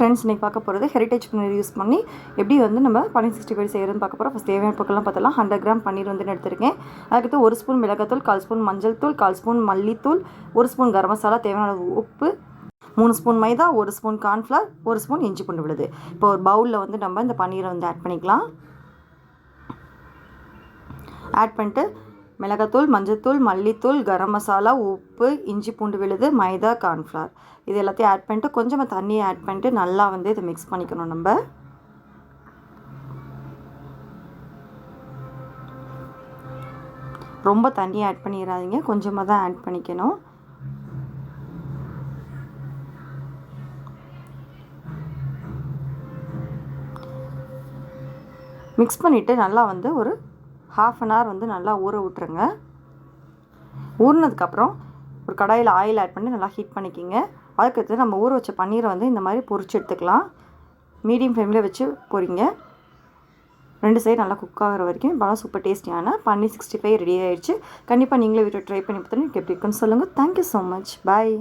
Friends இன்றைக்கி பார்க்க போகிறது ஹெரிட்டேஜ் பன்னீர் யூஸ் பண்ணி எப்படி வந்து நம்ம பன்னீர் சிக்ஸ்டி ஃபைவ் செய்கிறதுன்னு பார்க்க போகிறோம் ஃபஸ்ட் தேவையான பொருட்கள்லாம் பார்த்தலாம் ஹண்ட்ரட் கிராம் பன்னீர் வந்து நான் எடுத்திருக்கேன். அதுக்கடுத்து ஒரு ஸ்பூன் மிளகாத்தூள் கால் ஸ்பூன் மஞ்சள் தூள் கால் ஸ்பூன் மல்லித்தூள் ஒரு ஸ்பூன் கரம் மசாலா தேவையான உப்பு மூணு ஸ்பூன் மைதா ஒரு ஸ்பூன் கார்ன்ஃப்ளவர் ஒரு ஸ்பூன் இஞ்சி பூண்டு விழுது. இப்போ ஒரு பவுலில் வந்து நம்ம இந்த பன்னீரை வந்து ஆட் பண்ணிக்கலாம். ஆட் பண்ணிட்டு மிளகாத்தூள் மஞ்சத்தூள் மல்லித்தூள் கரம் மசாலா உப்பு இஞ்சி பூண்டு விழுது மைதா கார்ன்ஃப்ளவர். இது எல்லாத்தையும் ஆட் பண்ணிட்டு கொஞ்சமாக தண்ணியை ஆட் பண்ணிட்டு நல்லா வந்து இதை மிக்ஸ் பண்ணிக்கணும் நம்ம. ரொம்ப தண்ணியை ஆட் பண்ணிடாதீங்க. கொஞ்சமாக தான் ஆட் பண்ணிக்கணும். மிக்ஸ் பண்ணிவிட்டு நல்லா வந்து ஒரு ஹாஃப் அன் ஹவர் வந்து நல்லா ஊற விட்டுருங்க. ஊறினதுக்கப்புறம் ஒரு கடாயில் ஆயில் ஆட் பண்ணி நல்லா ஹீட் பண்ணிக்கிங்க. அதுக்கடுத்து நம்ம ஊற வச்ச பன்னீரை வந்து இந்த மாதிரி பொரிச்சு எடுத்துக்கலாம். மீடியம் ஃப்ளேமில் வச்சு பொரிங்க. ரெண்டு சைடு நல்லா குக் ஆகிற வரைக்கும் இப்போ சூப்பர் டேஸ்டியான பன்னீர் சிக்ஸ்டி ஃபைவ் ரெடி ஆகிடுச்சு கண்டிப்பாக நீங்களே வீட்டில் ட்ரை பண்ணி பார்த்துட்டு எப்படி இருக்குன்னு சொல்லுங்கள் தேங்க்யூ ஸோ மச் பாய்